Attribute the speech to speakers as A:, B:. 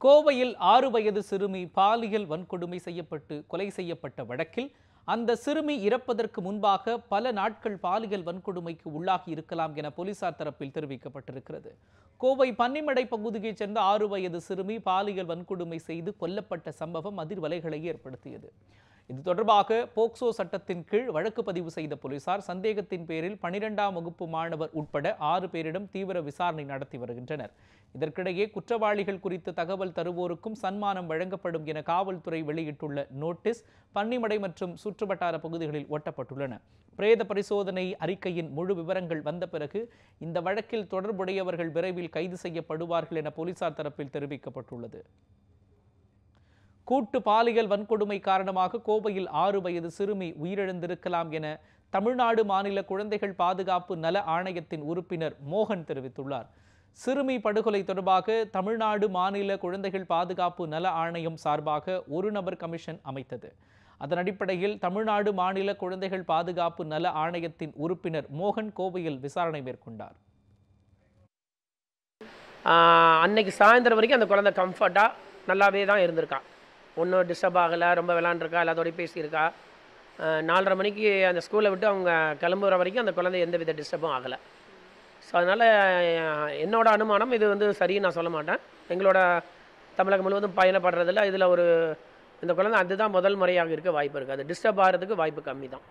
A: கோவையில் ஆறு வயது சிறுமி பாலியல் வன்கொடுமை செய்யப்பட்டு கொலை செய்யப்பட்ட வழக்கில் அந்த சிறுமி இறப்பதற்கு முன்பாக பல நாட்கள் பாலியல் வன்கொடுமைக்கு உள்ளாகி இருக்கலாம் என போலீசார் தரப்பில் தெரிவிக்கப்பட்டிருக்கிறது. கோவை பன்னிமடை பகுதியைச் சேர்ந்த ஆறு வயது சிறுமி பாலியல் வன்கொடுமை செய்து கொல்லப்பட்ட சம்பவம் அதிர்வலைகளை ஏற்படுத்தியது. இது தொடர்பாக போக்சோ சட்டத்தின் கீழ் வழக்கு பதிவு செய்த போலீசார் சந்தேகத்தின் பேரில் பனிரெண்டாம் வகுப்பு மாணவர் உட்பட ஆறு பேரிடம் தீவிர விசாரணை நடத்தி வருகின்றனர். இதற்கிடையே குற்றவாளிகள் குறித்து தகவல் தருவோருக்கும் சன்மானம் வழங்கப்படும் என காவல்துறை வெளியிட்டுள்ள நோட்டீஸ் பன்னிமடை மற்றும் சுற்றுவட்டார பகுதிகளில் ஒட்டப்பட்டுள்ளன. பிரேத பரிசோதனை அறிக்கையின் முழு விவரங்கள் வந்த பிறகு இந்த வழக்கில் தொடர்புடையவர்கள் விரைவில் கைது செய்யப்படுவார்கள் என போலீசார் தரப்பில் தெரிவிக்கப்பட்டுள்ளது. கூட்டு பாலியல் வன்கொடுமை காரணமாக கோவையில் ஆறு வயது சிறுமி உயிரிழந்திருக்கலாம் என தமிழ்நாடு மாநில குழந்தைகள் பாதுகாப்பு நல ஆணையத்தின் உறுப்பினர் மோகன் தெரிவித்துள்ளார். சிறுமி படுகொலை தொடர்பாக தமிழ்நாடு மாநில குழந்தைகள் பாதுகாப்பு நல ஆணையம் சார்பாக ஒரு நபர் கமிஷன் அமைத்தது. அதன் அடிப்படையில் தமிழ்நாடு மாநில குழந்தைகள் பாதுகாப்பு நல ஆணையத்தின் உறுப்பினர் மோகன் கோவையில் விசாரணை மேற்கொண்டார்.
B: அன்னைக்கு சாயந்தரம் வரைக்கும் அந்த குழந்தை கம்ஃபர்ட்டாக நல்லாவே தான் இருந்திருக்கான் ஒன்றும் டிஸ்டர்ப் ஆகலை ரொம்ப விளாண்டுருக்கா எல்லாத்தோடய பேசியிருக்கா. நாலரை மணிக்கு அந்த ஸ்கூலை விட்டு அவங்க கிளம்புற வரைக்கும் அந்த குழந்தை எந்த வித டிஸ்டர்பும் ஆகலை. ஸோ அதனால் என்னோட அனுமானம் இது வந்து சரின்னு நான் சொல்ல மாட்டேன். எங்களோட தமிழகம் முழுவதும் பயணப்படுறதில்ல இதில் ஒரு இந்த குழந்தை அதுதான் முதல் முறையாக இருக்க வாய்ப்பு இருக்குது அது டிஸ்டர்ப் ஆகிறதுக்கு வாய்ப்பு கம்மி தான்